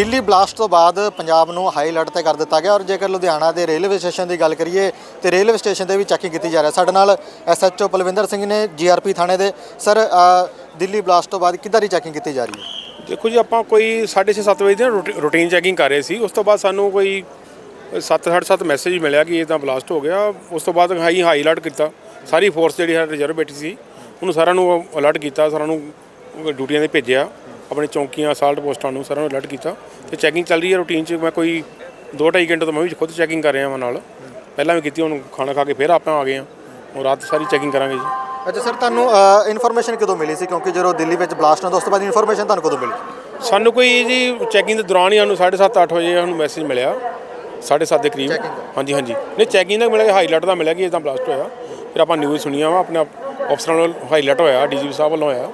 Delhi blast ਤੋਂ ਬਾਅਦ ਪੰਜਾਬ ਨੂੰ ਹਾਈ ਅਲਰਟ ਤੇ ਕਰ ਦਿੱਤਾ ਗਿਆ ਔਰ ਜੇਕਰ ਲੁਧਿਆਣਾ ਦੇ ਰੇਲਵੇ ਸਟੇਸ਼ਨ ਦੀ ਗੱਲ ਕਰੀਏ ਤੇ ਰੇਲਵੇ ਸਟੇਸ਼ਨ ਤੇ ਵੀ ਚੈਕਿੰਗ ਕੀਤੀ ਜਾ ਰਹੀ। ਹੈ ਸਾਡੇ ਨਾਲ ਐਸਐਚਓ ਪਲਵਿੰਦਰ ਸਿੰਘ ਨੇ ਜੀਆਰਪੀ ਥਾਣੇ ਦੇ। ਸਰ ਦਿੱਲੀ ਬਲਾਸਟ ਤੋਂ ਬਾਅਦ ਕਿੱਦਾਂ ਦੀ ਚੈਕਿੰਗ ਕੀਤੀ ਜਾ ਰਹੀ ਹੈ? ਦੇਖੋ ਜੀ, ਆਪਾਂ ਕੋਈ 6:30 7 ਵਜੇ ਦੀ ਰੂਟੀਨ ਚੈਕਿੰਗ ਕਰ ਰਹੇ ਸੀ। ਉਸ ਤੋਂ ਬਾਅਦ ਸਾਨੂੰ ਕੋਈ 7:30 ਮੈਸੇਜ ਮਿਲਿਆ ਕਿ ਇਹ ਤਾਂ ਬਲਾਸਟ ਹੋ ਗਿਆ। ਉਸ ਤੋਂ ਬਾਅਦ ਹਾਈ ਹਾਈ ਅਲਰਟ ਕੀਤਾ। ਸਾਰੀ ਫੋਰਸ ਜਿਹੜੀ ਹੈ ਰਿਜ਼ਰਵ ਬੈਠੀ ਸੀ, ਉਹਨੂੰ ਸਾਰਿਆਂ ਨੂੰ ਅਲਰਟ ਕੀਤਾ, ਸਾਰਿਆਂ ਨੂੰ ਡਿਊਟੀਆਂ ਤੇ ਭੇਜਿਆ। ਆਪਣੇ ਚੌਂਕੀਆਂ ਅਸਾਲਟ ਪੋਸਟਾਂ ਨੂੰ ਸਾਰਿਆਂ ਨੂੰ ਅਲਰਟ ਕੀਤਾ ਤੇ ਚੈਕਿੰਗ ਚੱਲ ਰਹੀ ਹੈ ਰੂਟੀਨ 'ਚ। ਮੈਂ ਕੋਈ 2.5 ਘੰਟੇ ਤੋਂ ਮੈਂ ਵੀ ਖੁਦ ਚੈਕਿੰਗ ਕਰ ਰਿਹਾ ਹਾਂ ਨਾਲ। ਪਹਿਲਾਂ ਵੀ ਕੀਤੀ ਹੁਣ ਖਾਣਾ ਖਾ ਕੇ ਫਿਰ ਆਪਾਂ ਆ ਗਏ ਹਾਂ। ਹੁਣ ਰਾਤ ਸਾਰੀ ਚੈਕਿੰਗ ਕਰਾਂਗੇ ਜੀ। ਅੱਛਾ ਸਰ ਤੁਹਾਨੂੰ ਇਨਫੋਰਮੇਸ਼ਨ ਕਦੋਂ ਮਿਲੀ ਸੀ? ਕਿਉਂਕਿ ਜਦੋਂ ਦਿੱਲੀ ਵਿੱਚ ਬਲਾਸਟ ਹੋਇਆ ਉਸ ਤੋਂ ਬਾਅਦ ਇਨਫੋਰਮੇਸ਼ਨ ਤੁਹਾਨੂੰ ਕਦੋਂ ਮਿਲੀ? ਸਾਨੂੰ ਕੋਈ ਜੀ ਚੈਕਿੰਗ ਦੇ ਦੌਰਾਨ ਹੀ ਸਾਨੂੰ 7:30 8 ਵਜੇ ਸਾਨੂੰ ਮੈਸੇਜ ਮਿਲਿਆ। 7:30 ਦੇ ਕਰੀਬ? ਹਾਂਜੀ ਹਾਂਜੀ। ਨਹੀਂ ਚੈਕਿੰਗ ਦਾ ਮਿਲਿਆ ਹਾਈਲਾਈਟ ਦਾ ਮਿਲਿਆ ਕਿ ਤਾਂ ਬਲਾਸਟ ਹੋਇਆ। ਫਿਰ ਆਪਾਂ ਨਿਊਜ਼ ਸੁਣੀਆਂ ਵਾ ਆਪਣੇ ਅਫਸਰਾਂ ਵੱਲੋਂ ਹਾਈਲਾਈਟ ਹੋਇਆ ਡੀਜੀਪੀ ਸਾਹਿਬ ਵੱਲੋਂ ਹੋਇਆ।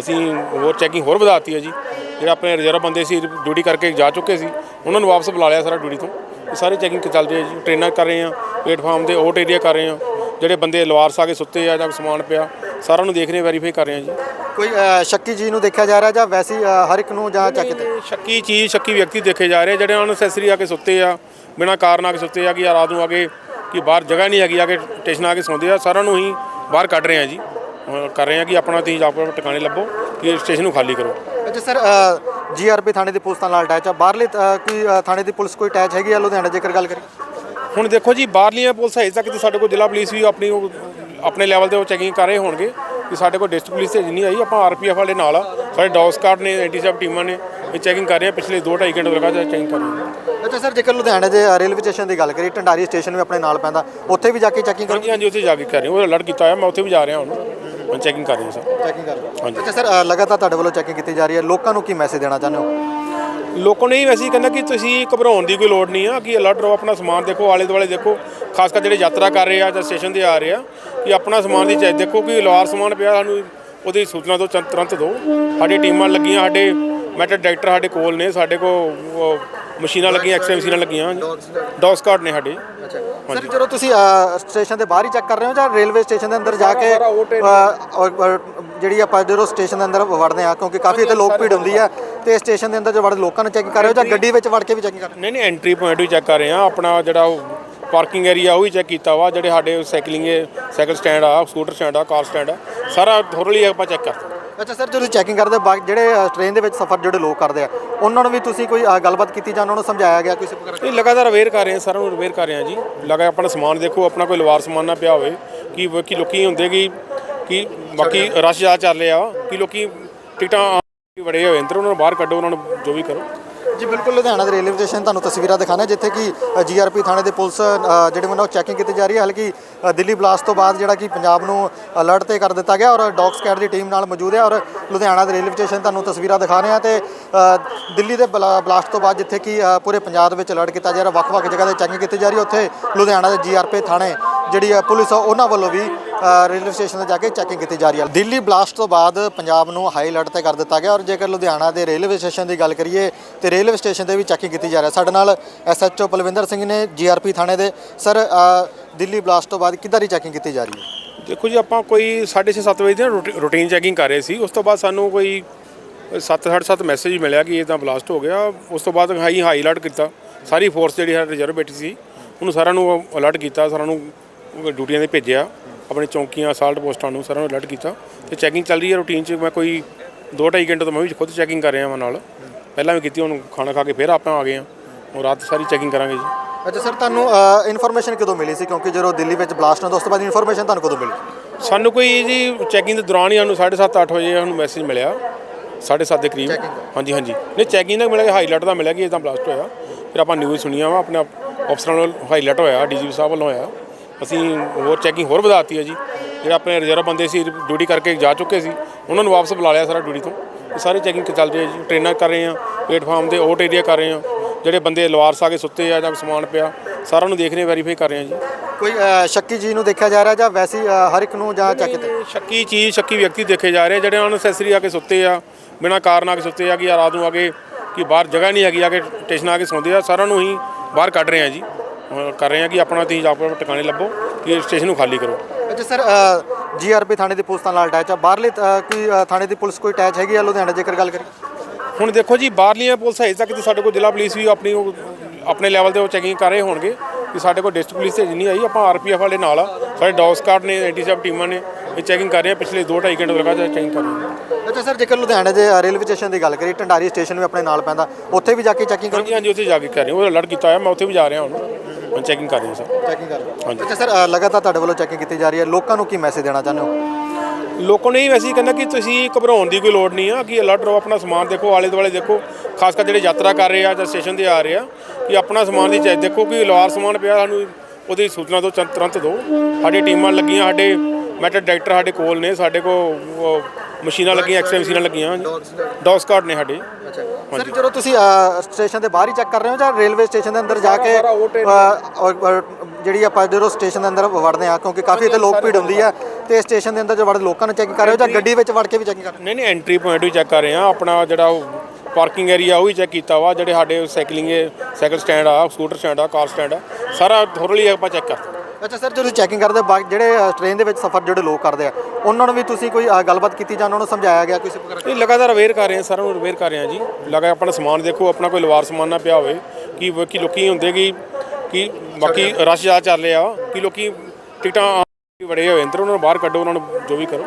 ਅਸੀਂ ਹੋਰ ਚੈਕਿੰਗ ਹੋਰ ਵਧਾਤੀ ਹੈ ਜੀ। ਜਿਹੜੇ ਆਪਣੇ ਰਿਜ਼ਰਵ ਬੰਦੇ ਸੀ ਡਿਊਟੀ ਕਰਕੇ ਜਾ ਚੁੱਕੇ ਸੀ ਉਹਨਾਂ ਨੂੰ ਵਾਪਸ ਬੁਲਾ ਲਿਆ ਸਾਰਾ ਡਿਊਟੀ ਤੋਂ। ਇਹ ਸਾਰੇ ਚੈਕਿੰਗ ਚੱਲ ਰਹੀ ਹੈ ਜੀ। ਟ੍ਰੇਨਾਂ ਕਰ ਰਹੇ ਆ ਪਲੇਟਫਾਰਮ ਦੇ ਓਟ ਏਰੀਆ ਕਰ ਰਹੇ ਆ ਜਿਹੜੇ ਬੰਦੇ ਲਵਾਰਸ ਆ ਕੇ ਸੁੱਤੇ ਆ ਜਾਂ ਸਮਾਨ ਪਿਆ ਸਾਰਿਆਂ ਨੂੰ ਦੇਖ ਰਹੇ ਵੈਰੀਫਾਈ ਕਰ ਰਹੇ ਆ ਜੀ। ਕੋਈ ਸ਼ੱਕੀ ਚੀਜ਼ ਨੂੰ ਦੇਖਿਆ ਜਾ ਰਿਹਾ ਜਾਂ ਵੈਸੇ ਹਰ ਇੱਕ ਨੂੰ ਜਾਂ ਚੈੱਕ ਕੀਤਾ ਸ਼ੱਕੀ ਚੀਜ਼ ਸ਼ੱਕੀ ਵਿਅਕਤੀ ਦੇਖੇ ਜਾ ਰਹੇ ਜਿਹੜੇ ਅਨਸੈਸਰੀ ਆ ਕੇ ਸੁੱਤੇ ਆ ਬਿਨਾਂ ਕਾਰਨ ਆ ਕੇ ਸੁੱਤੇ ਆ ਕਿ ਆ ਰਾਤ ਨੂੰ ਆ ਕੇ ਕਿ ਬਾਹਰ ਜਗ੍ਹਾ ਨਹੀਂ ਹੈਗੀ ਆ ਕੇ ਸਟੇਸ਼ਨ ਆ ਕੇ ਸੌਂਦੇ ਆ ਸਾਰਿਆਂ ਨੂੰ ਹੀ ਬਾਹਰ ਕੱਢ ਰਹੇ ਆ ਜੀ। ਕਰ ਰਹੇ ਆ ਕਿ ਆਪਣਾ ਤੁਸੀਂ ਜਾ ਕੇ ਟਿਕਾਣੇ ਲੱਭੋ ਕਿ ਸਟੇਸ਼ਨ ਨੂੰ ਖਾਲੀ ਕਰੋ। ਅੱਛਾ ਸਰ ਜੀਆਰਪੀ ਥਾਣੇ ਦੀ ਪੁਲਿਸ ਨਾਲ ਅਟੈਚ ਆ। ਬਾਹਰਲੇ ਕੋਈ ਥਾਣੇ ਦੀ ਪੁਲਿਸ ਕੋਈ ਅਟੈਚ ਹੈਗੀ ਆ ਲੁਧਿਆਣਾ ਜੇਕਰ ਗੱਲ ਕਰੀਏ? ਹੁਣ ਦੇਖੋ ਜੀ ਬਾਹਰਲੀਆਂ ਪੁਲਿਸ ਹੈ ਤੱਕ ਤੇ ਸਾਡੇ ਕੋਲ ਜ਼ਿਲ੍ਹਾ ਪੁਲਿਸ ਵੀ ਆਪਣੀ ਆਪਣੇ ਲੈਵਲ ਤੇ ਉਹ ਚੈਕਿੰਗ ਕਰ ਰਹੇ ਹੋਣਗੇ ਕਿ ਸਾਡੇ ਕੋਲ ਡਿਸਟ੍ਰਿਕਟ ਪੁਲਿਸ ਤੇ ਨਹੀਂ ਆਈ। ਆਪਾਂ ਆਰਪੀਐਫ ਵਾਲੇ ਨਾਲ ਆ। ਸਾਡੇ ਡੌਗ ਸਕਾਡ ਨੇ ਐਂਟੀਸੈਪ ਟੀਮਾਂ ਨੇ ਇਹ ਚੈਕਿੰਗ ਕਰ ਰਹੇ ਆ। ਪਿਛਲੇ 2.5 ਘੰਟੇ ਤੋਂ ਲਗਾਤਾਰ ਚੈਕਿੰਗ ਕਰ ਰਹੇ ਆ ਅੱਛਾ ਸਰ ਜੇਕਰ ਲੁਧਿਆਣੇ ਦੇ ਰੇਲਵੇ ਸਟੇਸ਼ਨ ਦੀ ਗੱਲ ਕਰੀਏ ਟੰਡਾਰੀ ਸਟੇਸ਼ਨ ਵੀ ਆਪਣੇ ਨਾਲ ਪੈਂਦਾ। ਉੱਥੇ ਵੀ ਜਾ ਕੇ ਚੈਕਿੰਗ ਕਰੋ ਹਾਂਜੀ ਉੱਥੇ ਜਾ ਕੇ ਕਰ ਰਹੇ ਹਾਂ। ਉਹ ਅਲਰਟ ਕੀਤਾ ਹੋਇਆ ਮੈਂ ਉੱਥੇ ਵੀ ਜਾ ਰਿਹਾ ਹੁਣ। ਹੁਣ ਚੈਕਿੰਗ ਕਰ ਰਹੇ ਹਾਂ ਸਰ। ਚੈਕਿੰਗ ਕਰ ਰਹੇ ਹਾਂਜੀ। ਅੱਛਾ ਸਰ ਅ, ਲਗਾਤਾਰ ਤੁਹਾਡੇ ਵੱਲੋਂ ਚੈਕਿੰਗ ਕੀਤੀ ਜਾ ਰਹੀ ਹੈ। ਲੋਕਾਂ ਨੂੰ ਕੀ ਮੈਸੇਜ ਦੇਣਾ ਚਾਹੁੰਦੇ ਹੋ? ਲੋਕਾਂ ਨੇ ਵੈਸੇ ਹੀ ਕਹਿੰਦਾ ਕਿ ਤੁਸੀਂ ਘਬਰਾਉਣ ਦੀ ਕੋਈ ਲੋੜ ਨਹੀਂ ਆ ਕਿ ਅਲਰਟ ਰਹੋ ਆਪਣਾ ਸਮਾਨ ਦੇਖੋ ਆਲੇ ਦੁਆਲੇ ਦੇਖੋ। ਖਾਸ ਕਰ ਜਿਹੜੇ ਯਾਤਰਾ ਕਰ ਰਹੇ ਆ ਜਾਂ ਸਟੇਸ਼ਨ ਤੇ ਆ ਰਹੇ ਆ ਕਿ ਆਪਣਾ ਸਮਾਨ ਦੀ ਚੈੱਕ ਦੇਖੋ ਕਿ ਲਵਾਰ ਸਮਾਨ ਪਿਆ ਸਾਨੂੰ ਉਹਦੀ ਸੂਚਨਾ ਤੁਰੰਤ- ਤੁਰੰਤ ਦਿਓ। ਸਾਡੀ ਟੀਮਾਂ ਲੱਗੀਆਂ ਸਾਡੇ ਮੈਟਰ ਡਾਇਰੈਕਟਰ ਸਾਡੇ ਕੋਲ ਨੇ ਸਾਡੇ ਕੋਲ ਮਸ਼ੀਨਾਂ ਲੱਗੀਆਂ ਐਕਸਰੇ ਮਸ਼ੀਨਾਂ ਲੱਗੀਆਂ। ਡੌਗ ਸਕਾਡ ਨੇ ਸਾਡੇ। ਅੱਛਾ। ਸਰ ਜਦੋਂ ਤੁਸੀਂ ਸਟੇਸ਼ਨ ਦੇ ਬਾਹਰ ਹੀ ਚੈੱਕ ਕਰ ਰਹੇ ਹੋ ਜਾਂ ਰੇਲਵੇ ਸਟੇਸ਼ਨ ਦੇ ਅੰਦਰ ਜਾ ਕੇ ਉਹ ਜਿਹੜੀ ਆਪਾਂ ਜਦੋਂ ਸਟੇਸ਼ਨ ਦੇ ਅੰਦਰ ਵੜਦੇ ਆ ਕਿਉਂਕਿ ਕਾਫੀ ਇੱਥੇ ਲੋਕ ਭੀੜ ਹੁੰਦੀ ਆ ਤੇ ਸਟੇਸ਼ਨ ਦੇ ਅੰਦਰ ਜੋ ਵੜ ਲੋਕਾਂ ਨੂੰ ਚੈੱਕ ਕਰ ਰਹੇ ਹੋ ਜਾਂ ਗੱਡੀ ਵਿੱਚ ਵੜ ਕੇ ਵੀ ਚੈਕਿੰਗ ਕਰ ਨਹੀਂ ਨਹੀਂ ਐਂਟਰੀ ਪੁਆਇੰਟ ਵੀ ਚੈੱਕ ਕਰ ਰਹੇ ਆ ਆਪਣਾ ਜਿਹੜਾ ਪਾਰਕਿੰਗ ਏਰੀਆ ਉਹ ਵੀ ਚੈੱਕ ਕੀਤਾ ਵਾ ਜਿਹੜੇ ਸਾਡੇ ਸਾਈਕਲਿੰਗ ਸਾਈਕਲ ਸਟੈਂਡ ਆ ਸਕੂਟਰ ਸਟੈਂਡ ਆ ਕਾਰ ਸਟੈਂਡ ਆ ਸਾਰਾ ਥੋਰਲੀ ਆਪਾਂ ਚੈੱਕ ਕਰਦੇ ਅੱਛਾ ਸਰ ਜਦੋਂ ਚੈਕਿੰਗ ਕਰਦੇ ਹੋ, ਬਾ- ਜਿਹੜੇ ਟ੍ਰੇਨ ਦੇ ਵਿੱਚ ਸਫ਼ਰ ਜਿਹੜੇ ਲੋਕ ਕਰਦੇ ਆ ਉਹਨਾਂ ਨੂੰ ਵੀ ਤੁਸੀਂ ਕੋਈ ਅ, ਗੱਲਬਾਤ ਕੀਤੀ ਜਾਂ ਉਹਨਾਂ ਨੂੰ ਸਮਝਾਇਆ ਗਿਆ ਕਿਸੇ ਪ੍ਰਕਾਰ? ਇਹ ਲਗਾਤਾਰ ਅਵੇਅਰ ਕਰ ਰਹੇ ਹਾਂ ਸਾਰਿਆਂ ਨੂੰ ਅਵੇਅਰ ਕਰ ਰਹੇ ਹਾਂ ਜੀ। ਲਗਾ ਆਪਣਾ ਸਮਾਨ ਦੇਖੋ ਆਪਣਾ ਕੋਈ ਲਵਾਰ ਸਮਾਨ ਨਾ ਪਿਆ ਹੋਵੇ ਕਿ ਬਾਕੀ ਲੋਕੀ ਹੁੰਦੇ ਕਿ ਕਿ ਬਾਕੀ ਰਸ਼ ਜ਼ਿਆਦਾ ਚੱਲ ਰਿਹਾ ਵਾ ਕਿ ਲੋਕੀ ਟਿਕਟਾਂ ਵੜੇ ਹੋਏ ਅੰਦਰ ਉਹਨਾਂ ਨੂੰ ਬਾਹਰ ਕੱਢੋ ਉਹਨਾਂ ਨੂੰ ਜੋ ਵੀ ਕਰੋ। ਜੀ ਬਿਲਕੁਲ ਲੁਧਿਆਣਾ ਦੇ ਰੇਲਵੇ ਸਟੇਸ਼ਨ ਤੁਹਾਨੂੰ ਤਸਵੀਰਾਂ ਦਿਖਾਣਾ ਜਿੱਥੇ ਕਿ ਜੀਆਰਪੀ ਥਾਣੇ ਦੇ ਪੁਲਿਸ ਅ, ਜਿਹੜੇ ਵੱਲੋਂ ਚੈਕਿੰਗ ਕੀਤੀ ਜਾ ਰਹੀ ਹੈ। ਹਾਲਾਂਕਿ ਦਿੱਲੀ ਬਲਾਸਟ ਤੋਂ ਬਾਅਦ ਜਿਹੜਾ ਕਿ ਪੰਜਾਬ ਨੂੰ ਅਲਰਟ ਤੇ ਕਰ ਦਿੱਤਾ ਗਿਆ ਔਰ ਡੌਗ ਸਕੈਡ ਦੀ ਟੀਮ ਨਾਲ ਮੌਜੂਦ ਹੈ ਔਰ ਲੁਧਿਆਣਾ ਦੇ ਰੇਲਵੇ ਸਟੇਸ਼ਨ ਤੁਹਾਨੂੰ ਤਸਵੀਰਾਂ ਦਿਖਾ ਰਹੇ ਹਾਂ ਤੇ ਦਿੱਲੀ ਦੇ ਬਲਾ- ਬਲਾਸਟ ਤੋਂ ਬਾਅਦ ਜਿੱਥੇ ਕਿ ਪੂਰੇ ਪੰਜਾਬ ਦੇ ਵਿੱਚ ਅਲਰਟ ਕੀਤਾ ਜਾ ਰਿਹਾ ਵੱਖ-ਵੱਖ ਜਗ੍ਹਾ ਤੇ ਚੈਕਿੰਗ ਕੀਤੀ ਜਾ ਰਹੀ ਹੈ। ਉੱਥੇ ਲੁਧਿਆਣਾ ਦੇ ਜੀਆਰਪੀ ਥਾਣੇ ਜਿਹੜੀ ਆ ਪੁਲਿਸ ਆ ਉਹਨਾਂ ਵੱਲੋਂ ਵੀ ਰੇਲਵੇ ਸਟੇਸ਼ਨ ਤੇ ਜਾ ਕੇ ਚੈਕਿੰਗ ਕੀਤੀ ਜਾ ਰਹੀ ਹੈ। ਦਿੱਲੀ ਬਲਾਸਟ ਤੋਂ ਬਾਅਦ ਪੰਜਾਬ ਨੂੰ ਹਾਈ ਅਲਰਟ ਤੇ ਕਰ ਦਿੱਤਾ ਗਿਆ ਔਰ ਜੇਕਰ ਲੁਧਿਆਣਾ ਦੇ ਰੇਲਵੇ ਸਟੇਸ਼ਨ ਦੀ ਗੱਲ ਕਰੀਏ, ਤੇ ਰੇਲਵੇ ਸਟੇਸ਼ਨ ਤੇ ਵੀ ਚੈਕਿੰਗ ਕੀਤੀ ਜਾ ਰਹੀ। ਹੈ ਸਾਡੇ ਨਾਲ ਐਸਐਚਓ ਪਲਵਿੰਦਰ ਸਿੰਘ ਨੇ ਜੀਆਰਪੀ ਥਾਣੇ ਦੇ। ਸਰ ਦਿੱਲੀ ਬਲਾਸਟ ਤੋਂ ਬਾਅਦ ਕਿੱਦਾਂ ਦੀ ਚੈਕਿੰਗ ਕੀਤੀ ਜਾ ਰਹੀ ਹੈ? ਦੇਖੋ ਜੀ, ਆਪਾਂ ਕੋਈ 6:30 7 ਵਜੇ ਦੀ ਰੂਟੀਨ ਚੈਕਿੰਗ ਕਰ ਰਹੇ ਸੀ। ਉਸ ਤੋਂ ਬਾਅਦ ਸਾਨੂੰ ਕੋਈ 7:30 ਮੈਸੇਜ ਮਿਲਿਆ ਕਿ ਇਹ ਬਲਾਸਟ ਹੋ ਗਿਆ। ਉਸ ਤੋਂ ਬਾਅਦ ਹਾਈ ਹਾਈ ਅਲਰਟ ਕੀਤਾ। ਸਾਰੀ ਫੋਰਸ ਜਿਹੜੀ ਹੈ ਰਿਜ਼ਰਵ ਬੈਠੀ ਸੀ, ਉਹਨੂੰ ਸਾਰਿਆਂ ਨੂੰ ਅਲਰਟ ਕੀਤਾ, ਸਾਰਿਆਂ ਨੂੰ ਡਿਊਟੀਆਂ ਤੇ ਭੇਜਿਆ। ਆਪਣੇ ਚੌਂਕੀਆਂ ਅਸਾਲਟ ਪੋਸਟਾਂ ਨੂੰ ਸਾਰਿਆਂ ਨੂੰ ਅਲਰਟ ਕੀਤਾ ਤੇ ਚੈਕਿੰਗ ਚੱਲ ਰਹੀ ਹੈ ਰੂਟੀਨ 'ਚ। ਮੈਂ ਕੋਈ 2.5 ਘੰਟੇ ਤੋਂ ਮੈਂ ਵੀ ਖੁਦ ਚੈਕਿੰਗ ਕਰ ਰਿਹਾ ਹਾਂ ਨਾਲ। ਪਹਿਲਾਂ ਵੀ ਕੀਤੀ ਹੁਣ ਖਾਣਾ ਖਾ ਕੇ ਫਿਰ ਆਪਾਂ ਆ ਗਏ ਹਾਂ। ਹੁਣ ਰਾਤ ਸਾਰੀ ਚੈਕਿੰਗ ਕਰਾਂਗੇ ਜੀ। ਅੱਛਾ ਸਰ ਤੁਹਾਨੂੰ ਇਨਫੋਰਮੇਸ਼ਨ ਕਦੋਂ ਮਿਲੀ ਸੀ? ਕਿਉਂਕਿ ਜਦੋਂ ਦਿੱਲੀ ਵਿੱਚ ਬਲਾਸਟ ਹੋਇਆ ਉਸ ਤੋਂ ਬਾਅਦ ਇਨਫੋਰਮੇਸ਼ਨ ਤੁਹਾਨੂੰ ਕਦੋਂ ਮਿਲੀ? ਸਾਨੂੰ ਕੋਈ ਜੀ ਚੈਕਿੰਗ ਦੇ ਦੌਰਾਨ ਹੀ ਸਾਨੂੰ 7:30 8 ਵਜੇ ਸਾਨੂੰ ਮੈਸੇਜ ਮਿਲਿਆ। 7:30 ਦੇ ਕਰੀਬ? ਹਾਂਜੀ ਹਾਂਜੀ। ਨਹੀਂ ਚੈਕਿੰਗ ਦਾ ਮਿਲਿਆ ਹਾਈਲਾਈਟ ਦਾ ਮਿਲਿਆ ਕਿ ਤਾਂ ਬਲਾਸਟ ਹੋਇਆ। ਫਿਰ ਆਪਾਂ ਨਿਊਜ਼ ਸੁਣੀਆਂ ਵਾ ਆਪਣੇ ਅਫਸਰਾਂ ਵੱਲੋਂ ਹਾਈਲਾਈਟ ਹੋਇਆ ਡੀਜੀਪੀ ਸਾਹਿਬ ਵੱਲੋਂ ਹੋਇਆ। ਅਸੀਂ ਹੋਰ ਚੈਕਿੰਗ ਹੋਰ ਵਧਾਤੀ ਹੈ ਜੀ। ਜਿਹੜੇ ਆਪਣੇ ਰਿਜ਼ਰਵ ਬੰਦੇ ਸੀ ਡਿਊਟੀ ਕਰਕੇ ਜਾ ਚੁੱਕੇ ਸੀ ਉਹਨਾਂ ਨੂੰ ਵਾਪਸ ਬੁਲਾ ਲਿਆ ਸਾਰਾ ਡਿਊਟੀ ਤੋਂ। ਇਹ ਸਾਰੇ ਚੈਕਿੰਗ ਚੱਲ ਰਹੀ ਹੈ ਜੀ ਟ੍ਰੇਨਾਂ ਕਰ ਰਹੇ ਆ ਪਲੇਟਫਾਰਮ ਦੇ ਓਟ ਏਰੀਆ ਕਰ ਰਹੇ ਆ। ਜਿਹੜੇ ਬੰਦੇ ਲਵਾਰਸ ਆ ਕੇ ਸੁੱਤੇ ਆ ਜਾਂ ਸਮਾਨ ਪਿਆ ਸਾਰਿਆਂ ਨੂੰ ਦੇਖ ਰਹੇ ਵੈਰੀਫਾਈ ਕਰ ਰਹੇ ਆ ਜੀ। ਕੋਈ ਸ਼ੱਕੀ ਚੀਜ਼ ਨੂੰ ਦੇਖਿਆ ਜਾ ਰਿਹਾ ਜਾਂ ਵੈਸੇ ਹਰ ਇੱਕ ਨੂੰ ਜਾਂ ਚੈੱਕ ਕੀਤਾ ਸ਼ੱਕੀ ਚੀਜ਼ ਸ਼ੱਕੀ ਵਿਅਕਤੀ ਦੇਖੇ ਜਾ ਰਹੇ ਜਿਹੜੇ ਅਨਸੈਸਰੀ ਆ ਕੇ ਸੁੱਤੇ ਆ ਬਿਨਾਂ ਕਾਰਨ ਆ ਕੇ ਸੁੱਤੇ ਆ ਕਿ ਆ ਰਾਤ ਨੂੰ ਆ ਕੇ ਕਿ ਬਾਹਰ ਜਗ੍ਹਾ ਨਹੀਂ ਹੈਗੀ ਆ ਕੇ ਸਟੇਸ਼ਨ ਆ ਕੇ ਸੌਂਦੇ ਆ ਸਾਰਿਆਂ ਨੂੰ ਹੀ ਬਾਹਰ ਕੱਢ ਰਹੇ ਆ ਜੀ। ਕਰ ਰਹੇ ਆ ਕਿ ਆਪਣਾ ਤੁਸੀਂ ਕੇ ਟਿਕਾਣੇ ਲੱਭੋ ਕਿ ਸਟੇਸ਼ਨ ਨੂੰ ਖਾਲੀ ਕਰੋ। ਅੱਛਾ ਸਰ ਜੀਆਰਪੀ ਥਾਣੇ ਦੀ ਪੁਲਿਸ ਨਾਲ ਅਟੈਚ ਆ। ਬਾਹਰਲੇ ਕੋਈ ਥਾਣੇ ਦੀ ਪੁਲਿਸ ਕੋਈ ਅਟੈਚ ਹੈਗੀ ਆ ਲੁਧਿਆਣਾ ਜੇਕਰ ਗੱਲ ਕਰੀਏ? ਹੁਣ ਦੇਖੋ ਜੀ ਬਾਹਰਲੀਆਂ ਪੁਲਿਸ ਹਜੇ ਤੱਕ ਸਾਡੇ ਕੋਲ ਜ਼ਿਲ੍ਹਾ ਪੁਲਿਸ ਵੀ ਆਪਣੀ ਆਪਣੇ ਲੈਵਲ ਤੇ ਉਹ ਚੈਕਿੰਗ ਕਰ ਰਹੇ ਹੋਣਗੇ ਕਿ ਸਾਡੇ ਕੋਲ ਡਿਸਟ੍ਰਿਕਟ ਪੁਲਿਸ ਤੇ ਨਹੀਂ ਆਈ ਆਪਾਂ ਆਰਪੀਐਫ ਵਾਲੇ ਨਾਲ ਆ। ਸਾਡੇ ਡੌਗ ਸਕਾਡ ਨੇ ਐਂਟੀਸੈਪ ਟੀਮਾਂ ਨੇ ਇਹ ਚੈਕਿੰਗ ਕਰ ਰਹੇ ਆ। ਪਿਛਲੇ 2.5 ਘੰਟੇ ਤੋਂ ਲਗਾਤਾਰ ਚੈਕਿੰਗ ਕਰ ਰਹੇ ਆ। ਅੱਛਾ ਸਰ ਜੇਕਰ ਲੁਧਿਆਣੇ ਦੇ ਰੇਲਵੇ ਸਟੇਸ਼ਨ ਦੀ ਗੱਲ ਕਰੀਏ ਟੰਡਾਰੀ ਸਟੇਸ਼ਨ ਵੀ ਆਪਣੇ ਨਾਲ ਪੈਂਦਾ। ਉੱਥੇ ਵੀ ਜਾ ਕੇ ਚੈਕਿੰਗ ਕਰੋ ਹਾਂਜੀ ਹਾਂਜੀ ਉੱਥੇ ਜਾ ਕੇ ਕਰ ਰਹੇ ਹਾਂ। ਉਹ ਅਲਰਟ ਕੀਤਾ ਹੋਇਆ ਮੈਂ ਉੱਥੇ ਵੀ ਜਾ ਰਿਹਾ ਹੁਣ। ਹੁਣ ਚੈਕਿੰਗ ਕਰ ਰਹੇ ਹਾਂ ਸਰ। ਚੈਕਿੰਗ ਕਰ ਰਹੇ ਹਾਂਜੀ। ਅੱਛਾ ਸਰ ਅ, ਲਗਾਤਾਰ ਤੁਹਾਡੇ ਵੱਲੋਂ ਚੈਕਿੰਗ ਕੀਤੀ ਜਾ ਰਹੀ ਹੈ। ਲੋਕਾਂ ਨੂੰ ਕੀ ਮੈਸੇਜ ਦੇਣਾ ਚਾਹੁੰਦੇ ਹੋ? ਲੋਕਾਂ ਨੇ ਹੀ ਵੈਸੇ ਹੀ ਕਹਿੰਦਾ ਕਿ ਤੁਸੀਂ ਘਬਰਾਉਣ ਦੀ ਕੋਈ ਲੋੜ ਨਹੀਂ ਆ ਕਿ ਅਲਰਟ ਰਹੋ ਆਪਣਾ ਸਮਾਨ ਦੇਖੋ ਆਲੇ ਦੁਆਲੇ ਦੇਖੋ। ਖਾਸ ਕਰ ਜਿਹੜੇ ਯਾਤਰਾ ਕਰ ਰਹੇ ਆ ਜਾਂ ਸਟੇਸ਼ਨ ਤੇ ਆ ਰਹੇ ਆ ਕਿ ਆਪਣਾ ਸਮਾਨ ਦੀ ਚਾਹੇ ਦੇਖੋ ਕਿ ਲੋਹਾਰ ਸਮਾਨ ਪਿਆ ਸਾਨੂੰ ਉਹਦੀ ਸੂਚਨਾ ਦਿਓ ਤੁਰੰਤ ਦਿਓ। ਸਾਡੀ ਟੀਮਾਂ ਲੱਗੀਆਂ ਸਾਡੇ ਮੈਟਰ ਡਾਇਰੈਕਟਰ ਸਾਡੇ ਕੋਲ ਨੇ ਸਾਡੇ ਕੋਲ ਮਸ਼ੀਨਾਂ ਲੱਗੀਆਂ ਐਕਸਰੇ ਮਸ਼ੀਨਾਂ ਲੱਗੀਆਂ। ਡੌਗ ਸਕਾਡ ਨੇ ਸਾਡੇ। ਸਰ ਜਦੋਂ ਤੁਸੀਂ ਸਟੇਸ਼ਨ ਦੇ ਬਾਹਰ ਹੀ ਚੈੱਕ ਕਰ ਰਹੇ ਹੋ ਜਾਂ ਰੇਲਵੇ ਸਟੇਸ਼ਨ ਦੇ ਅੰਦਰ ਜਾ ਕੇ ਜਿਹੜੀ ਆਪਾਂ ਜਦੋਂ ਸਟੇਸ਼ਨ ਦੇ ਅੰਦਰ ਵੜਦੇ ਆ ਕਿਉਂਕਿ ਕਾਫੀ ਇੱਥੇ ਲੋਕ ਭੀੜ ਹੁੰਦੀ ਆ। ਤੇ ਸਟੇਸ਼ਨ ਦੇ ਅੰਦਰ ਜੋ ਵੜਦੇ ਲੋਕਾਂ ਨੂੰ ਚੈੱਕ ਕਰ ਰਹੇ ਹੋ ਜਾਂ ਗੱਡੀ ਵਿੱਚ ਵੜ ਕੇ ਵੀ ਚੈਕਿੰਗ ਕਰ ਰਹੇ ਨਹੀਂ ਨਹੀਂ ਐਂਟਰੀ ਪੁਆਇੰਟ ਵੀ ਚੈੱਕ ਕਰ ਰਹੇ ਆ ਆਪਣਾ ਜਿਹੜਾ ਉਹ ਪਾਰਕਿੰਗ ਏਰੀਆ ਉਹ ਵੀ ਚੈੱਕ ਕੀਤਾ ਵਾ ਜਿਹੜੇ ਸਾਡੇ ਸਾਈਕਲਿੰਗ ਸਾਈਕਲ ਸਟੈਂਡ ਆ ਸਕੂਟਰ ਸਟੈਂਡ ਆ ਕਾਰ ਸਟੈਂਡ ਆ ਸਾਰਾ ਥੋਰਲੀ ਆਪਾਂ ਚੈੱਕ ਕਰਦੇ ਅੱਛਾ ਸਰ ਜਦੋਂ ਚੈਕਿੰਗ ਕਰਦੇ ਬਾਕੀ ਜਿਹੜੇ ਟ੍ਰੇਨ ਦੇ ਵਿੱਚ ਸਫ਼ਰ ਜਿਹੜੇ ਲੋਕ ਕਰਦੇ ਆ ਉਹਨਾਂ ਨੂੰ ਵੀ ਤੁਸੀਂ ਕੋਈ ਅ, ਗੱਲਬਾਤ ਕੀਤੀ ਜਾਂ ਉਹਨਾਂ ਨੂੰ ਸਮਝਾਇਆ ਗਿਆ ਕਿਸੇ ਪ੍ਰਕਾਰ ਇਹ ਲਗਾਤਾਰ ਅਵੇਅਰ ਕਰ ਰਹੇ ਆ ਸਾਰਿਆਂ ਨੂੰ ਅਵੇਅਰ ਕਰ ਰਹੇ ਆ ਜੀ। ਲਗਾ ਆਪਣਾ ਸਮਾਨ ਦੇਖੋ ਆਪਣਾ ਕੋਈ ਲਵਾਰ ਸਮਾਨ ਨਾ ਪਿਆ ਹੋਵੇ ਕਿ ਬਾਕੀ ਲੋਕੀ ਹੁੰਦੇ ਕਿ ਕਿ ਬਾਕੀ ਰਸ਼ ਜ਼ਿਆਦਾ ਚੱਲ ਰਿਹਾ ਕਿ ਲੋਕੀ ਟਿਕਟਾਂ ਬੜੇ ਹੋਏ ਅੰਦਰ ਉਹਨਾਂ ਨੂੰ ਬਾਹਰ ਕੱਢੋ ਉਹਨਾਂ ਨੂੰ ਜੋ ਵੀ ਕਰੋ।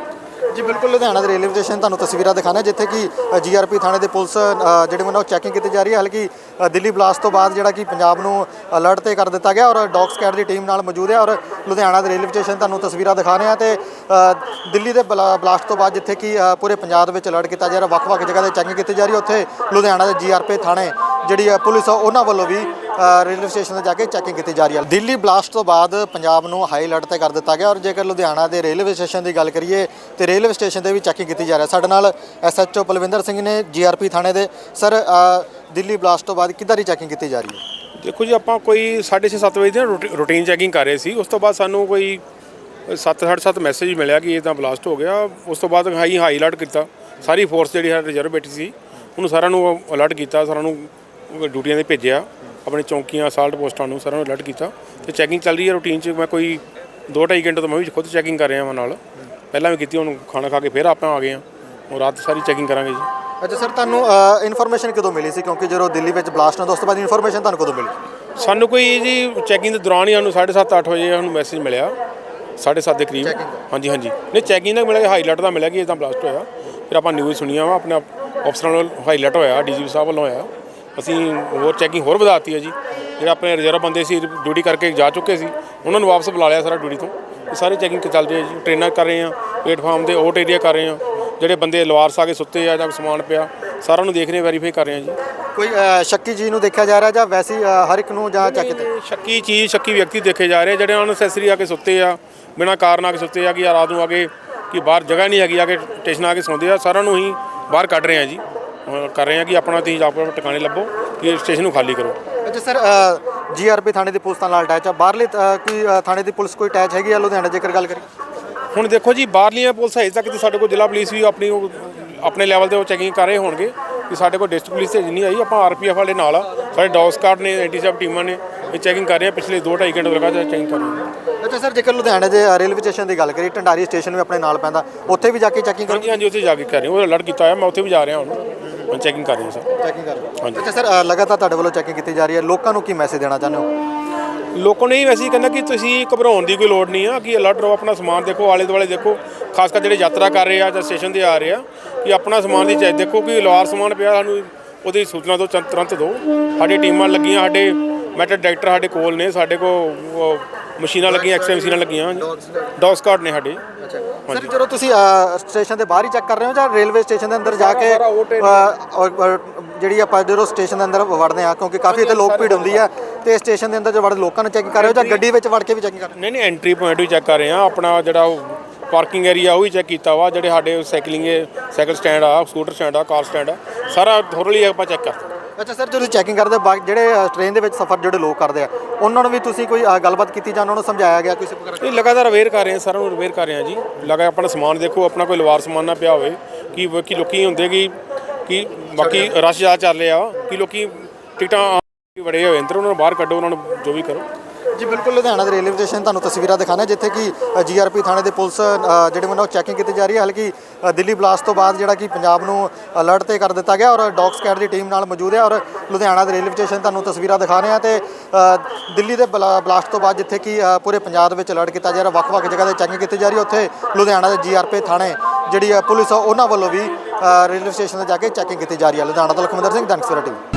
ਜੀ ਬਿਲਕੁਲ ਲੁਧਿਆਣਾ ਦੇ ਰੇਲਵੇ ਸਟੇਸ਼ਨ ਤੁਹਾਨੂੰ ਤਸਵੀਰਾਂ ਦਿਖਾਣਾ ਜਿੱਥੇ ਕਿ ਜੀਆਰਪੀ ਥਾਣੇ ਦੇ ਪੁਲਿਸ ਜਿਹੜੇ ਉਹਨਾਂ ਉਹ ਚੈਕਿੰਗ ਕੀਤੀ ਜਾ ਰਹੀ ਹੈ। ਹਾਲਾਂਕਿ ਦਿੱਲੀ ਬਲਾਸਟ ਤੋਂ ਬਾਅਦ ਜਿਹੜਾ ਕਿ ਪੰਜਾਬ ਨੂੰ ਅਲਰਟ ਤੇ ਕਰ ਦਿੱਤਾ ਗਿਆ ਔਰ ਡੌਗ ਸਕੈਡ ਦੀ ਟੀਮ ਨਾਲ ਮੌਜੂਦ ਹੈ ਔਰ ਲੁਧਿਆਣਾ ਦੇ ਰੇਲਵੇ ਸਟੇਸ਼ਨ ਤੁਹਾਨੂੰ ਤਸਵੀਰਾਂ ਦਿਖਾ ਰਹੇ ਹਾਂ ਤੇ ਦਿੱਲੀ ਦੇ ਬਲਾ- ਬਲਾਸਟ ਤੋਂ ਬਾਅਦ ਜਿੱਥੇ ਕਿ ਪੂਰੇ ਪੰਜਾਬ ਦੇ ਵਿੱਚ ਅਲਰਟ ਕੀਤਾ ਜਾ ਰਿਹਾ ਵੱਖ-ਵੱਖ ਜਗ੍ਹਾ ਤੇ ਚੈਕਿੰਗ ਕੀਤੀ ਜਾ ਰਹੀ ਹੈ। ਉੱਥੇ ਲੁਧਿਆਣਾ ਦੇ ਜੀਆਰਪੀ ਥਾਣੇ ਜਿਹੜੀ ਅ, ਪੁਲਿਸ ਆ ਉਹਨਾਂ ਵੱਲੋਂ ਵੀ ਰੇਲਵੇ ਸਟੇਸ਼ਨ ਤੇ ਜਾ ਕੇ ਚੈਕਿੰਗ ਕੀਤੀ ਜਾ ਰਹੀ ਹੈ। ਦਿੱਲੀ ਬਲਾਸਟ ਤੋਂ ਬਾਅਦ ਪੰਜਾਬ ਨੂੰ ਹਾਈ ਅਲਰਟ ਤੇ ਕਰ ਦਿੱਤਾ ਗਿਆ ਔਰ ਜੇਕਰ ਲੁਧਿਆਣਾ ਦੇ ਰੇਲਵੇ ਸਟੇਸ਼ਨ ਦੀ ਗੱਲ ਕਰੀਏ, ਤੇ ਰੇਲਵੇ ਸਟੇਸ਼ਨ ਤੇ ਵੀ ਚੈਕਿੰਗ ਕੀਤੀ ਜਾ ਰਹੀ। ਹੈ ਸਾਡੇ ਨਾਲ ਐਸਐਚਓ ਪਲਵਿੰਦਰ ਸਿੰਘ ਨੇ ਜੀਆਰਪੀ ਥਾਣੇ ਦੇ। ਸਰ ਦਿੱਲੀ ਬਲਾਸਟ ਤੋਂ ਬਾਅਦ ਕਿੱਦਾਂ ਦੀ ਚੈਕਿੰਗ ਕੀਤੀ ਜਾ ਰਹੀ ਹੈ? ਦੇਖੋ ਜੀ, ਆਪਾਂ ਕੋਈ 6:30 7 ਵਜੇ ਦੀ ਰੂਟੀਨ ਚੈਕਿੰਗ ਕਰ ਰਹੇ ਸੀ। ਉਸ ਤੋਂ ਬਾਅਦ ਸਾਨੂੰ ਕੋਈ 7:30 ਮੈਸੇਜ ਮਿਲਿਆ ਕਿ ਇਹ ਤਾਂ ਬਲਾਸਟ ਹੋ ਗਿਆ। ਉਸ ਤੋਂ ਬਾਅਦ ਹਾਈ ਹਾਈ ਅਲਰਟ ਕੀਤਾ। ਸਾਰੀ ਫੋਰਸ ਜਿਹੜੀ ਸਾਡੇ ਰਿਜ਼ਰਵ ਬੈਠੀ ਸੀ, ਉਹਨੂੰ ਸਾਰਿਆਂ ਨੂੰ ਅਲਰਟ ਕੀਤਾ, ਸਾਰਿਆਂ ਨੂੰ ਡਿਊਟੀਆਂ ਤੇ ਭੇਜਿਆ। ਆਪਣੇ ਚੌਂਕੀਆਂ ਸਾਲਟ ਪੋਸਟਾਂ ਨੂੰ ਸਾਰਿਆਂ ਨੂੰ ਅਲਰਟ ਕੀਤਾ ਤੇ ਚੈਕਿੰਗ ਚੱਲ ਰਹੀ ਹੈ ਰੂਟੀਨ 'ਚ। ਮੈਂ ਕੋਈ 2.5 ਘੰਟੇ ਤੋਂ ਮੈਂ ਵੀ ਖੁਦ ਚੈਕਿੰਗ ਕਰ ਰਿਹਾ ਹਾਂ ਨਾਲ। ਪਹਿਲਾਂ ਵੀ ਕੀਤੀ ਹੁਣ ਖਾਣਾ ਖਾ ਕੇ ਫਿਰ ਆਪਾਂ ਆ ਗਏ ਹਾਂ। ਹੁਣ ਰਾਤ ਸਾਰੀ ਚੈਕਿੰਗ ਕਰਾਂਗੇ ਜੀ। ਅੱਛਾ ਸਰ ਤੁਹਾਨੂੰ ਇਨਫੋਰਮੇਸ਼ਨ ਕਦੋਂ ਮਿਲੀ ਸੀ? ਕਿਉਂਕਿ ਜਦੋਂ ਦਿੱਲੀ ਵਿੱਚ ਬਲਾਸਟ ਹੁੰਦਾ ਉਸ ਤੋਂ ਬਾਅਦ ਇਨਫੋਰਮੇਸ਼ਨ ਤੁਹਾਨੂੰ ਕਦੋਂ ਮਿਲੀ? ਸਾਨੂੰ ਕੋਈ ਜੀ ਚੈਕਿੰਗ ਦੇ ਦੌਰਾਨ ਹੀ ਸਾਨੂੰ 7:30 8 ਵਜੇ ਸਾਨੂੰ ਮੈਸੇਜ ਮਿਲਿਆ। 7:30 ਦੇ ਕਰੀਬ। ਹਾਂਜੀ ਹਾਂਜੀ। ਨਹੀਂ ਚੈਕਿੰਗ ਦਾ ਮਿਲਿਆ ਹਾਈ ਅਲਰਟ ਦਾ ਮਿਲਿਆ ਕਿ ਇਦਾਂ ਬਲਾਸਟ ਹੋਇਆ। ਫਿਰ ਆਪਾਂ ਨਿਊਜ਼ ਸੁਣੀਆਂ ਵਾ ਆਪਣੇ ਅਫਸਰਾਂ ਵੱਲੋਂ ਹਾਈ ਅਲਰਟ ਹੋਇਆ ਡੀਜੀਪੀ ਸਾਹਿਬ ਵੱਲੋਂ ਹੋਇਆ। ਅਸੀਂ ਹੋਰ ਚੈਕਿੰਗ ਹੋਰ ਵਧਾਤੀ ਹੈ ਜੀ। ਜਿਹੜੇ ਆਪਣੇ ਰਿਜ਼ਰਵ ਬੰਦੇ ਸੀ ਡਿਊਟੀ ਕਰਕੇ ਜਾ ਚੁੱਕੇ ਸੀ ਉਹਨਾਂ ਨੂੰ ਵਾਪਸ ਬੁਲਾ ਲਿਆ ਸਾਰਾ ਡਿਊਟੀ ਤੋਂ। ਇਹ ਸਾਰੇ ਚੈਕਿੰਗ ਚੱਲ ਰਹੀ ਹੈ ਜੀ। ਟ੍ਰੇਨਾਂ ਕਰ ਰਹੇ ਆ ਪਲੇਟਫਾਰਮ ਦੇ ਓਟ ਏਰੀਆ ਕਰ ਰਹੇ ਆ ਜਿਹੜੇ ਬੰਦੇ ਲਵਾਰਸ ਆ ਕੇ ਸੁੱਤੇ ਆ ਜਾਂ ਸਮਾਨ ਪਿਆ ਸਾਰਿਆਂ ਨੂੰ ਦੇਖ ਰਹੇ ਵੈਰੀਫਾਈ ਕਰ ਰਹੇ ਆ ਜੀ। ਕੋਈ ਸ਼ੱਕੀ ਚੀਜ਼ ਨੂੰ ਦੇਖਿਆ ਜਾ ਰਿਹਾ ਜਾਂ ਵੈਸੇ ਹਰ ਇੱਕ ਨੂੰ ਜਾਂ ਚੈੱਕ ਇਹ ਸ਼ੱਕੀ ਚੀਜ਼ ਸ਼ੱਕੀ ਵਿਅਕਤੀ ਦੇਖੇ ਜਾ ਰਹੇ ਜਿਹੜੇ ਅਨਸੈਸਰੀ ਆ ਕੇ ਸੁੱਤੇ ਆ ਬਿਨਾਂ ਕਾਰਨ ਆ ਕੇ ਸੁੱਤੇ ਆ ਕਿ ਰਾਤ ਨੂੰ ਆ ਕੇ ਕਿ ਬਾਹਰ ਜਗ੍ਹਾ ਨਹੀਂ ਹੈਗੀ ਆ ਕੇ ਸਟੇਸ਼ਨ ਆ ਕੇ ਸੌਂਦੇ ਆ ਸਾਰਿਆਂ ਨੂੰ ਹੀ ਬਾਹਰ ਕੱਢ ਰਹੇ ਆ ਜੀ। ਕਰ ਰਹੇ ਆ ਕਿ ਆਪਣਾ ਤੁਸੀਂ ਕੇ ਟਿਕਾਣੇ ਲੱਭੋ ਕਿ ਸਟੇਸ਼ਨ ਨੂੰ ਖਾਲੀ ਕਰੋ। ਅੱਛਾ ਸਰ ਜੀਆਰਪੀ ਥਾਣੇ ਦੀ ਪੁਲਿਸ ਨਾਲ ਅਟੈਚ ਆ ਬਾਹਰਲੇ ਕੋਈ ਥਾਣੇ ਦੀ ਪੁਲਿਸ ਕੋਈ ਅਟੈਚ ਹੈਗੀ ਆ ਲੁਧਿਆਣਾ ਜੇਕਰ ਗੱਲ ਕਰੀਏ? ਹੁਣ ਦੇਖੋ ਜੀ ਬਾਹਰਲੀਆਂ ਪੁਲਿਸ ਹਜੇ ਤੱਕ ਤੇ ਸਾਡੇ ਕੋਲ ਜ਼ਿਲ੍ਹਾ ਪੁਲਿਸ ਵੀ ਆਪਣੀ ਆਪਣੇ ਲੈਵਲ ਤੇ ਉਹ ਚੈਕਿੰਗ ਕਰ ਰਹੇ ਹੋਣਗੇ ਕਿ ਸਾਡੇ ਕੋਲ ਡਿਸਟ੍ਰਿਕਟ ਪੁਲਿਸ ਤੇ ਨਹੀਂ ਆਈ। ਆਪਾਂ ਆਰਪੀਐਫ ਵਾਲੇ ਨਾਲ ਆ। ਸਾਡੇ ਡੌਗ ਸਕਾਡ ਨੇ ਐਂਟੀਸੈਪ ਟੀਮਾਂ ਨੇ ਇਹ ਚੈਕਿੰਗ ਕਰ ਰਹੇ ਪਿਛਲੇ 2.5 ਘੰਟੇ ਤੋਂ ਲਗਾਤਾਰ ਚੈਕਿੰਗ ਕਰ ਰਹੇ ਅੱਛਾ ਸਰ ਜੇਕਰ ਲੁਧਿਆਣੇ ਦੇ ਰੇਲਵੇ ਸਟੇਸ਼ਨ ਦੀ ਗੱਲ ਕਰੀਏ ਟੰਡਾਰੀ ਸਟੇਸ਼ਨ ਵੀ ਆਪਣੇ ਨਾਲ ਪੈਂਦਾ। ਉੱਥੇ ਵੀ ਜਾ ਕੇ ਚੈਕਿੰਗ ਕਰੋ ਹਾਂਜੀ ਉੱਥੇ ਜਾ ਕੇ ਕਰ ਰਹੇ ਹਾਂ। ਉਹ ਅਲਰਟ ਕੀਤਾ ਹੋਇਆ ਮੈਂ ਉੱਥੇ ਵੀ ਜਾ ਰਿਹਾ ਹੁਣ। ਚੈਕਿੰਗ ਕਰ ਰਹੇ ਹਾਂ ਸਰ। ਚੈਕਿੰਗ ਕਰ ਰਹੇ ਹਾਂਜੀ। ਅੱਛਾ ਸਰ ਅ, ਲਗਾਤਾਰ ਤੁਹਾਡੇ ਵੱਲੋਂ ਚੈਕਿੰਗ ਕੀਤੀ ਜਾ ਰਹੀ ਹੈ। ਲੋਕਾਂ ਨੂੰ ਕੀ ਮੈਸੇਜ ਦੇਣਾ ਚਾਹੁੰਦੇ ਹੋ? ਲੋਕਾਂ ਨੇ ਹੀ ਵੈਸੇ ਹੀ ਕਹਿੰਦਾ ਕਿ ਤੁਸੀਂ ਘਬਰਾਉਣ ਦੀ ਕੋਈ ਲੋੜ ਨਹੀਂ ਆ ਕਿ ਅਲਰਟ ਰਹੋ ਆਪਣਾ ਸਮਾਨ ਦੇਖੋ ਆਲੇ ਦੁਆਲੇ ਦੇਖੋ ਖਾਸ ਕਰ ਜਿਹੜੇ ਯਾਤਰਾ ਕਰ ਰਹੇ ਆ ਜਾਂ ਸਟੇਸ਼ਨ ਤੇ ਆ ਰਹੇ ਆ ਕਿ ਆਪਣਾ ਸਮਾਨ ਦੀ ਚਾਹੇ ਦੇਖੋ ਕਿ ਲਵਾਰ ਸਮਾਨ ਪਿਆ ਸਾਨੂੰ ਉਹਦੀ ਸੂਚਨਾ ਦਿਓ ਤੁਰੰਤ- ਤੁਰੰਤ ਦਿਓ। ਸਾਡੀ ਟੀਮਾਂ ਲੱਗੀਆਂ ਸਾਡੇ ਮੈਟਰ ਡਾਇਰੈਕਟਰ ਸਾਡੇ ਕੋਲ ਨੇ ਸਾਡੇ ਕੋਲ ਮਸ਼ੀਨਾਂ ਲੱਗੀਆਂ ਐਕਸਰੇ ਮਸ਼ੀਨਾਂ ਲੱਗੀਆਂ ਡੌਗ ਸਕਾਡ ਨੇ। ਸਾਡੇ। ਸਰ ਜਦੋਂ ਤੁਸੀਂ ਸਟੇਸ਼ਨ ਦੇ ਬਾਹਰ ਹੀ ਚੈੱਕ ਕਰ ਰਹੇ ਹੋ ਜਾਂ ਰੇਲਵੇ ਸਟੇਸ਼ਨ ਦੇ ਅੰਦਰ ਜਾ ਕੇ ਜਿਹੜੀ ਆਪਾਂ ਜਦੋਂ ਸਟੇਸ਼ਨ ਦੇ ਅੰਦਰ ਵੜਦੇ ਆ ਕਿਉਂਕਿ ਕਾਫੀ ਇੱਥੇ ਲੋਕ ਭੀੜ ਹੁੰਦੀ ਆ। ਤੇ ਸਟੇਸ਼ਨ ਦੇ ਅੰਦਰ ਜੋ ਵੜਦੇ ਲੋਕਾਂ ਨੂੰ ਚੈੱਕ ਕਰ ਰਹੇ ਹੋ ਜਾਂ ਗੱਡੀ ਵਿੱਚ ਵੜ ਕੇ ਵੀ ਚੈਕਿੰਗ ਕਰ ਰਹੇ ਹੋ? ਨਹੀਂ ਨਹੀਂ ਐਂਟਰੀ ਪੁਆਇੰਟ ਵੀ ਚੈੱਕ ਕਰ ਰਹੇ ਆ ਆਪਣਾ ਜਿਹੜਾ ਉਹ ਪਾਰਕਿੰਗ ਏਰੀਆ ਉਹ ਵੀ ਚੈੱਕ ਕੀਤਾ ਵਾ ਜਿਹੜੇ ਸਾਡੇ ਸਾਈਕਲਿੰਗ ਸਾਈਕਲ ਸਟੈਂਡ ਆ ਸਕੂਟਰ ਸਟੈਂਡ ਆ ਕਾਰ ਸਟੈਂਡ ਆ ਸਾਰਾ ਥੋਰਲੀ ਆਪਾਂ ਚੈੱਕ ਕਰਦੇ ਅੱਛਾ ਸਰ ਜਦੋਂ ਚੈਕਿੰਗ ਕਰਦੇ ਬਾਕੀ ਜਿਹੜੇ ਟ੍ਰੇਨ ਦੇ ਵਿੱਚ ਸਫ਼ਰ ਜਿਹੜੇ ਲੋਕ ਕਰਦੇ ਆ ਉਹਨਾਂ ਨੂੰ ਵੀ ਤੁਸੀਂ ਕੋਈ ਅ, ਗੱਲਬਾਤ ਕੀਤੀ ਜਾਂ ਉਹਨਾਂ ਨੂੰ ਸਮਝਾਇਆ ਗਿਆ ਕਿਸੇ ਪ੍ਰਕਾਰ ਇਹ ਲਗਾਤਾਰ ਅਵੇਅਰ ਕਰ ਰਹੇ ਆ ਸਾਰਿਆਂ ਨੂੰ ਅਵੇਅਰ ਕਰ ਰਹੇ ਆ ਜੀ। ਲਗਾ ਆਪਣਾ ਸਮਾਨ ਦੇਖੋ ਆਪਣਾ ਕੋਈ ਲਵਾਰ ਸਮਾਨ ਨਾ ਪਿਆ ਹੋਵੇ ਕਿ ਬਾਕੀ ਲੋਕੀ ਹੁੰਦੇ ਕਿ ਕਿ ਬਾਕੀ ਰਸ਼ ਜ਼ਿਆਦਾ ਚੱਲ ਰਿਹਾ ਕਿ ਲੋਕੀ ਟਿਕਟਾਂ ਬੜੇ ਹੋਏ ਅੰਦਰ ਉਹਨਾਂ ਨੂੰ ਬਾਹਰ ਕੱਢੋ ਉਹਨਾਂ ਨੂੰ ਜੋ ਵੀ ਕਰੋ। ਜੀ ਬਿਲਕੁਲ ਲੁਧਿਆਣਾ ਦੇ ਰੇਲਵੇ ਸਟੇਸ਼ਨ ਤੁਹਾਨੂੰ ਤਸਵੀਰਾਂ ਦਿਖਾਣਾ ਜਿੱਥੇ ਕਿ ਜੀਆਰਪੀ ਥਾਣੇ ਦੇ ਪੁਲਿਸ ਜਿਹੜੇ ਉਹਨਾਂ ਚੈਕਿੰਗ ਕੀਤੀ ਜਾ ਰਹੀ ਹੈ। ਹਾਲਾਂਕਿ ਦਿੱਲੀ ਬਲਾਸਟ ਤੋਂ ਬਾਅਦ ਜਿਹੜਾ ਕਿ ਪੰਜਾਬ ਨੂੰ ਅਲਰਟ ਤੇ ਕਰ ਦਿੱਤਾ ਗਿਆ ਔਰ ਡੌਗ ਸਕੈਡ ਦੀ ਟੀਮ ਨਾਲ ਮੌਜੂਦ ਹੈ ਔਰ ਲੁਧਿਆਣਾ ਦੇ ਰੇਲਵੇ ਸਟੇਸ਼ਨ ਤੁਹਾਨੂੰ ਤਸਵੀਰਾਂ ਦਿਖਾ ਰਹੇ ਹਾਂ ਤੇ ਦਿੱਲੀ ਦੇ ਬਲਾ- ਬਲਾਸਟ ਤੋਂ ਬਾਅਦ ਜਿੱਥੇ ਕਿ ਪੂਰੇ ਪੰਜਾਬ ਦੇ ਵਿੱਚ ਅਲਰਟ ਕੀਤਾ ਜਾ ਰਿਹਾ ਵੱਖ-ਵੱਖ ਜਗ੍ਹਾ ਤੇ ਚੈਕਿੰਗ ਕੀਤੀ ਜਾ ਰਹੀ ਹੈ। ਉੱਥੇ ਲੁਧਿਆਣਾ ਦੇ ਜੀਆਰਪੀ ਥਾਣੇ ਜਿਹੜੀ ਅ, ਪੁਲਿਸ ਆ ਉਹਨਾਂ ਵੱਲੋਂ ਵੀ ਰੇਲਵੇ ਸਟੇਸ਼ਨ ਤੇ ਜਾ ਕੇ ਚੈਕਿੰਗ ਕੀਤੀ ਜਾ ਰਹੀ ਹੈ। ਲੁਧਿਆਣਾ ਤੋਂ ਲਖਵਿੰਦਰ ਸਿੰਘ ਦੰਕਸਵਰਾ ਟੀਵੀ